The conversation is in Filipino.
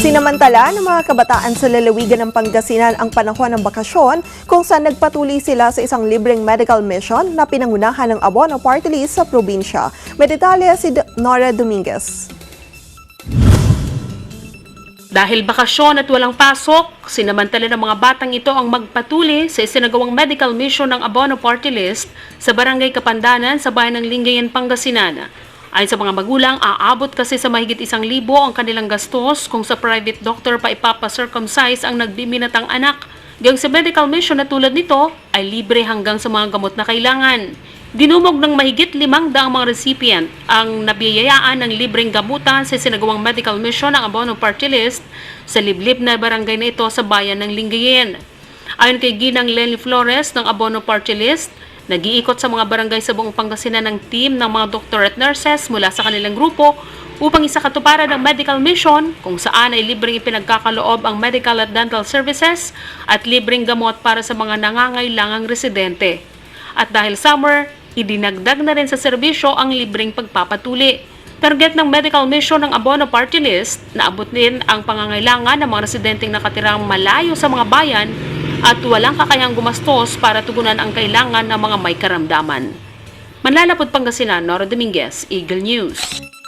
Sinamantala ng mga kabataan sa lalawigan ng Pangasinan ang panahon ng bakasyon kung saan nagpatuloy sila sa isang libreng medical mission na pinangunahan ng Abono Party List sa probinsya. May detalye si Nora Dominguez. Dahil bakasyon at walang pasok, sinamantala ng mga batang ito ang magpatuli sa isinagawang medical mission ng Abono Party List sa Barangay Kapandanan sa bayan ng Lingayen, Pangasinan. Ayon sa mga magulang, aabot kasi sa mahigit isang libo ang kanilang gastos kung sa private doctor pa ipapacircumcise ang nagbiminatang anak. Gayong sa medical mission na tulad nito ay libre hanggang sa mga gamot na kailangan. Dinumog ng mahigit limang daang mga recipient ang nabiyayaan ng libreng gamutan sa sinagawang medical mission ng Abono Party List sa liblib na barangay na ito sa bayan ng Lingayen. Ayon kay Ginang Lenny Flores ng Abono Party List, nag-iikot sa mga barangay sa buong Pangasinan ng team ng mga doktor at nurses mula sa kanilang grupo upang isakatuparan ang medical mission kung saan ay libreng ipinagkakaloob ang medical at dental services at libreng gamot para sa mga nangangailangang residente. At dahil summer, idinagdag na rin sa serbisyo ang libreng pagpapatuli. Target ng medical mission ng Abono Party List na abot din ang pangangailangan ng mga residenteng nakatirang malayo sa mga bayan at walang kakayang gumastos para tugunan ang kailangan ng mga may karamdaman. Manlalapot Pangasinan, Nora Dominguez, Eagle News.